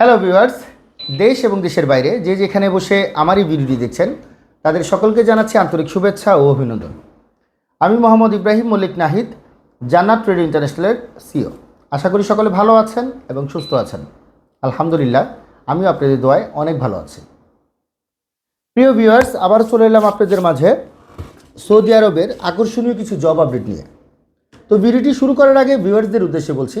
Hello viewers দেশ এবং দেশের বাইরে যে যেখানে বসে আমারই ভিডিওটি দেখছেন, তাদের সকলকে জানাচ্ছি আন্তরিক শুভেচ্ছা ও অভিনন্দন। আমি মোহাম্মদ ইব্রাহিম মল্লিক নাহিদ, জান্নাত ট্রেড ইন্টারন্যাশনালের সিও। আশা করি সকলে ভালো আছেন এবং সুস্থ আছেন। আলহামদুলিল্লাহ, আমিও আপনাদের দোয়ায় অনেক ভালো আছি। প্রিয় ভিউয়ার্স আবার চলে এলাম আপনাদের মাঝে সৌদি আরবের আকর্ষণীয় কিছু জব আপডেট নিয়ে। তো ভিডিওটি শুরু করার আগে ভিউয়ার্সদের উদ্দেশ্যে বলছি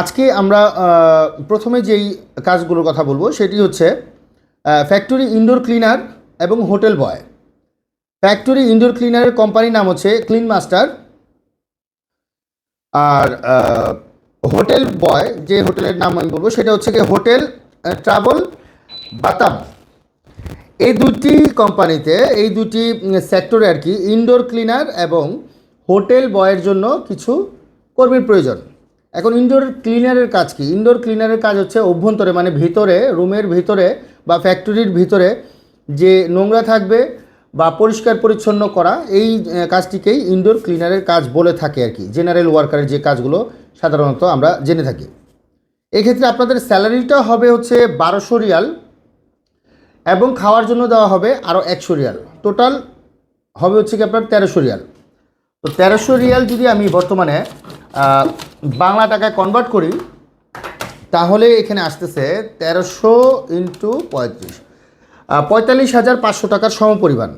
আজকে আমরা প্রথমে যেই কাজগুলোর কথা বলব, সেটি হচ্ছে ফ্যাক্টরি ইনডোর ক্লিনার এবং হোটেল বয় ফ্যাক্টরি ইনডোর ক্লিনারের কোম্পানির নাম হচ্ছে ক্লিন মাস্টার আর হোটেল বয় যে হোটেলের নাম আমি বলব, সেটা হচ্ছে কি হোটেল ট্রাভেল বাতাম। এই দুটি কোম্পানিতে এই দুটি সেক্টরে আর কি ইনডোর ক্লিনার এবং হোটেল বয়ের জন্য কিছু কর্মীর প্রয়োজন। এখন ইনডোর ক্লিনারের কাজ কি? ইনডোর ক্লিনারের কাজ হচ্ছে অভ্যন্তরে মানে ভিতরে, রুমের ভিতরে বা ফ্যাক্টরির ভিতরে যে নোংরা থাকবে বা পরিষ্কার পরিচ্ছন্ন করা, এই কাজটিকেই ইনডোর ক্লিনারের কাজ বলে থাকে আর কি। জেনারেল ওয়ার্কারের যে কাজগুলো, সাধারণত আমরা জেনে থাকি। এক্ষেত্রে আপনাদের স্যালারিটা হবে হচ্ছে বারোশো রিয়াল এবং খাওয়ার জন্য দেওয়া হবে আরও একশো রিয়াল। টোটাল হবে হচ্ছে কি আপনার তেরোশো রিয়াল। তো তেরোশো রিয়াল যদি আমি বর্তমানে বাংলা টাকায় কনভার্ট করি, তাহলে এখানে আসতেছে তেরোশো ইন্টু পঁয়ত্রিশ। পঁয়তাল্লিশ হাজার পাঁচশো টাকার সমপরিমাণ।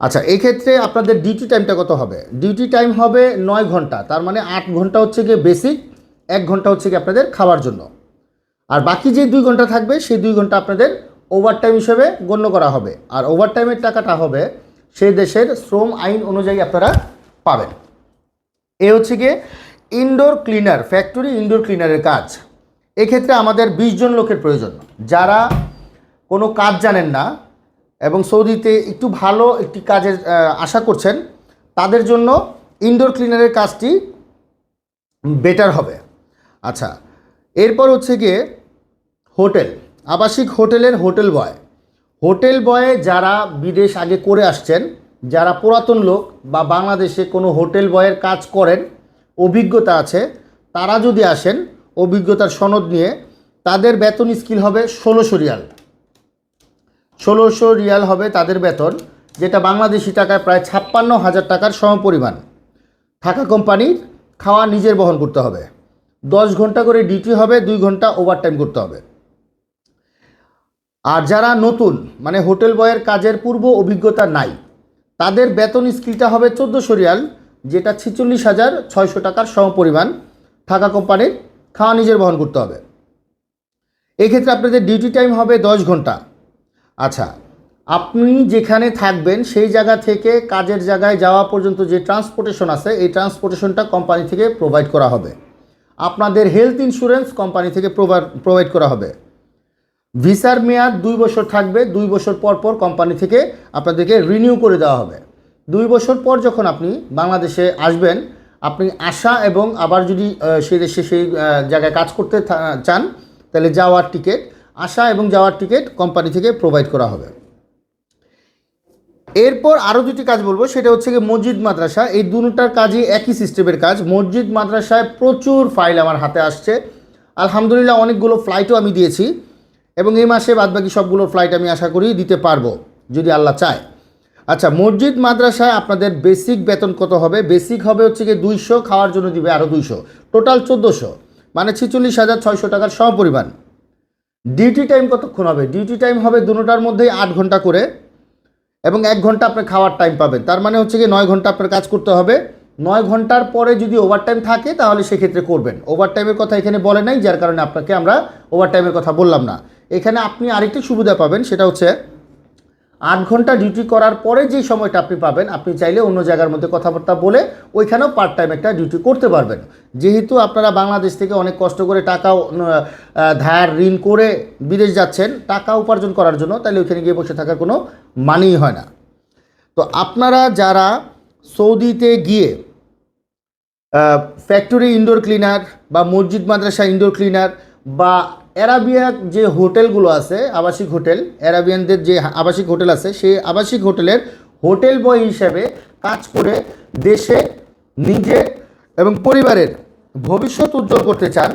আচ্ছা এই ক্ষেত্রে আপনাদের ডিউটি টাইমটা কত হবে? ডিউটি টাইম হবে নয় ঘণ্টা, তার মানে আট ঘণ্টা হচ্ছে গিয়ে বেসিক এক ঘণ্টা হচ্ছে কি আপনাদের খাওয়ার জন্য। আর বাকি যে দুই ঘণ্টা থাকবে, সেই দুই ঘণ্টা আপনাদের ওভারটাইম হিসেবে গণ্য করা হবে। আর ওভারটাইমের টাকাটা হবে সেই দেশের শ্রম আইন অনুযায়ী আপনারা পাবেন। এ হচ্ছে গিয়ে ইনডোর ক্লিনার ফ্যাক্টরি ইনডোর ক্লিনারের কাজ। এক্ষেত্রে আমাদের বিশ জন লোকের প্রয়োজন। যারা কোনো কাজ জানেন না এবং সৌদিতে একটু ভালো একটি কাজের আশা করছেন, তাদের জন্য ইনডোর ক্লিনারের কাজটি বেটার হবে। আচ্ছা এরপর হচ্ছে গিয়ে হোটেল। আবাসিক হোটেলের হোটেল বয়। হোটেল বয়ে যারা বিদেশ আগে করে আসছেন যারা পুরাতন লোক বা বাংলাদেশে কোনো হোটেল বয়ের কাজ করেন, অভিজ্ঞতা আছে, তারা যদি আসেন, অভিজ্ঞতার সনদ নিয়ে, তাদের বেতন স্কিল হবে ষোলোশো রিয়াল। ষোলোশো রিয়াল হবে তাদের বেতন, যেটা বাংলাদেশি টাকায় প্রায় ছাপ্পান্ন হাজার টাকার সমপরিমাণ। থাকা কোম্পানির খাওয়া নিজের বহন করতে হবে। দশ ঘণ্টা করে ডিউটি হবে, দুই ঘণ্টা ওভারটাইম করতে হবে। আর যারা নতুন মানে হোটেল বয়ের কাজের পূর্ব অভিজ্ঞতা নাই তাদের বেতন স্কিলটা হবে চোদ্দোশো রিয়াল, যেটা ছেচল্লিশ হাজার ছয়শো টাকার সমপরিমাণ। থাকা কোম্পানির খাওয়া নিজের বহন করতে হবে। এক্ষেত্রে আপনাদের ডিউটি টাইম হবে দশ ঘণ্টা। আচ্ছা আপনি যেখানে থাকবেন সেই জায়গা থেকে কাজের জায়গায় যাওয়া পর্যন্ত যে ট্রান্সপোর্টেশন আছে, এই ট্রান্সপোর্টেশনটা কোম্পানি থেকে প্রোভাইড করা হবে। আপনাদের হেলথ ইন্স্যুরেন্স কোম্পানি থেকে প্রোভাইড করা হবে। ভিসার মেয়াদ দুই বছর থাকবে, দুই বছর পর পর কোম্পানি থেকে আপনাদেরকে রিনিউ করে দেওয়া হবে। দুই বছর পর যখন আপনি বাংলাদেশে আসবেন, আপনি আসা এবং আবার যদি সেই দেশে সেই জায়গায় কাজ করতে চান, তাহলে যাওয়ার টিকিট আসা এবং যাওয়ার টিকিট কোম্পানি থেকে প্রোভাইড করা হবে। এরপর আরও দুটি কাজ বলব, সেটা হচ্ছে গিয়ে মসজিদ মাদ্রাসা। এই দুটার কাজই একই সিস্টেমের কাজ। মসজিদ মাদ্রাসায় প্রচুর ফাইল আমার হাতে আসছে। আলহামদুলিল্লাহ অনেকগুলো ফ্লাইটও আমি দিয়েছি। এবং এই মাসে বাদবাকি সবগুলো ফ্লাইট আমি আশা করি দিতে পারব, যদি আল্লাহ চায়। আচ্ছা মসজিদ, মাদ্রাসায় আপনাদের বেসিক বেতন কত হবে? বেসিক হবে হচ্ছে কি দুইশো, খাওয়ার জন্য দিবে আরও দুইশো। টোটাল চোদ্দোশো মানে ছেচল্লিশ হাজার ছয়শো টাকার সমপরিমাণ। ডিউটি টাইম কতক্ষণ হবে? ডিউটি টাইম হবে দুটোটার মধ্যেই আট ঘণ্টা করে, এবং এক ঘণ্টা আপনার খাওয়ার টাইম পাবেন। তার মানে হচ্ছে কি নয় ঘণ্টা আপনার কাজ করতে হবে। নয় ঘণ্টার পরে যদি ওভারটাইম থাকে, তাহলে সেক্ষেত্রে করবেন। ওভারটাইমের কথা এখানে বলে নাই, যার কারণে আপনাকে আমরা ওভারটাইমের কথা বললাম না। এখানে আপনি আরেকটি সুবিধা পাবেন, সেটা হচ্ছে আট ঘণ্টা ডিউটি করার পরে যে সময়টা আপনি পাবেন, আপনি চাইলে অন্য জায়গার মধ্যে কথাবার্তা বলে ওইখানেও পার্ট টাইম একটা ডিউটি করতে পারবেন। যেহেতু আপনারা বাংলাদেশ থেকে অনেক কষ্ট করে টাকা ধার, ঋণ করে বিদেশ যাচ্ছেন, টাকা উপার্জন করার জন্য তাহলে ওইখানে গিয়ে বসে থাকার কোনো মানেই হয় না। তো আপনারা যারা সৌদিতে গিয়ে ফ্যাক্টরি ইনডোর ক্লিনার বা মসজিদ, মাদ্রাসা ইনডোর ক্লিনার বা অ্যারাবিয়া যে হোটেলগুলো আছে, আবাসিক হোটেল অ্যারাবিয়ানদের যে আবাসিক হোটেল আছে, সেই আবাসিক হোটেলের হোটেল বয় হিসাবে কাজ করে দেশে, নিজে এবং পরিবারের ভবিষ্যৎ উজ্জ্বল করতে চান,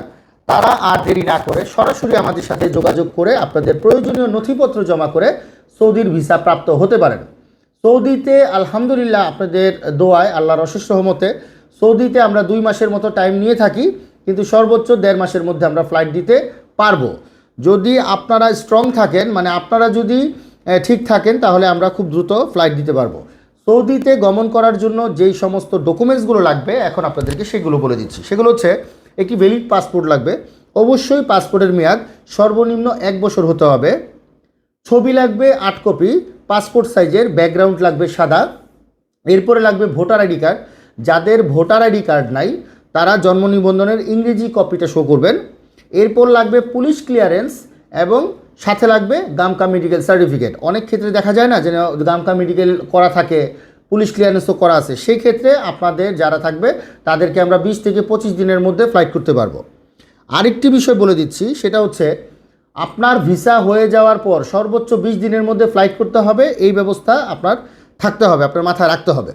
তারা আর দেরি না করে সরাসরি আমাদের সাথে যোগাযোগ করে আপনাদের প্রয়োজনীয় নথিপত্র জমা করে সৌদির ভিসা প্রাপ্ত হতে পারেন। সৌদিতে আলহামদুলিল্লাহ আপনাদের দোয়ায় আল্লাহর অশেষ রহমতে সৌদিতে আমরা দুই মাসের মতো টাইম নিয়ে থাকি, কিন্তু সর্বোচ্চ দেড় মাসের মধ্যে আমরা ফ্লাইট দিতে পারব। যদি আপনারা স্ট্রং থাকেন মানে আপনারা যদি ঠিক থাকেন, তাহলে আমরা খুব দ্রুত ফ্লাইট দিতে পারব। সৌদিতে গমন করার জন্য যেই সমস্ত ডকুমেন্টসগুলো লাগবে, এখন আপনাদেরকে সেগুলো বলে দিচ্ছি। সেগুলো হচ্ছে, একটি ভ্যালিড পাসপোর্ট লাগবে। অবশ্যই পাসপোর্টের মেয়াদ সর্বনিম্ন এক বছর হতে হবে। ছবি লাগবে আট কপি পাসপোর্ট সাইজের ব্যাকগ্রাউন্ড লাগবে সাদা। এরপরে লাগবে ভোটার আইডি কার্ড যাদের ভোটার আইডি কার্ড নাই, তারা জন্ম নিবন্ধনের ইংরেজি কপিটা শো করবেন। এরপর লাগবে পুলিশ ক্লিয়ারেন্স এবং সাথে লাগবে গামকা মেডিকেল সার্টিফিকেট অনেক ক্ষেত্রে দেখা যায় না যে গামকা মেডিকেল করা থাকে, পুলিশ ক্লিয়ারেন্সও করা আছে। সেই ক্ষেত্রে আপনাদের যারা থাকবে, তাদেরকে আমরা বিশ থেকে পঁচিশ দিনের মধ্যে ফ্লাইট করতে পারব। আরেকটি বিষয় বলে দিচ্ছি, সেটা হচ্ছে আপনার ভিসা হয়ে যাওয়ার পর সর্বোচ্চ বিশ দিনের মধ্যে ফ্লাইট করতে হবে। এই ব্যবস্থা আপনার থাকতে হবে, আপনার মাথায় রাখতে হবে।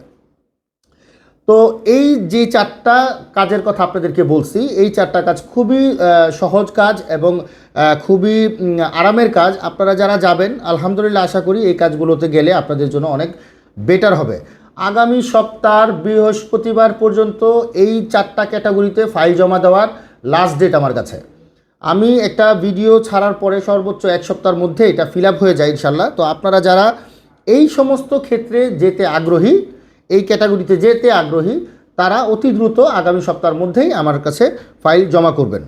তো এই যে চারটা কাজের কথা আপনাদেরকে বলছি, এই চারটা কাজ খুবই সহজ কাজ এবং খুবই আরামের কাজ। আপনারা যারা যাবেন, আলহামদুলিল্লাহ আশা করি এই কাজগুলোতে গেলে আপনাদের জন্য অনেক বেটার হবে। আগামী সপ্তাহ, বৃহস্পতিবার পর্যন্ত এই চারটা ক্যাটাগরিতে ফাইল জমা দেওয়ার লাস্ট ডেট আমার কাছে। আমি একটা ভিডিও ছাড়ার পরে সর্বোচ্চ এক সপ্তাহের মধ্যে এটা ফিল হয়ে যায় ইনশাল্লাহ তো আপনারা যারা এই সমস্ত ক্ষেত্রে যেতে আগ্রহী এই ক্যাটাগরিতে যেতে আগ্রহী, তারা অতি দ্রুত আগামী সপ্তাহের মধ্যেই আমার কাছে ফাইল জমা করবেন।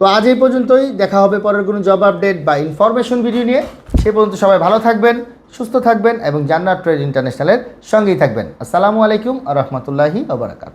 তো আজ এই পর্যন্তই, দেখা হবে পরের কোনো জব আপডেট বা ইনফরমেশন ভিডিও নিয়ে। সে পর্যন্ত সবাই ভালো থাকবেন, সুস্থ থাকবেন এবং জান্নাত ট্রেড ইন্টারন্যাশনালের সঙ্গেই থাকবেন। আসসালামু আলাইকুম রহমতুল্লাহি আবরাকাত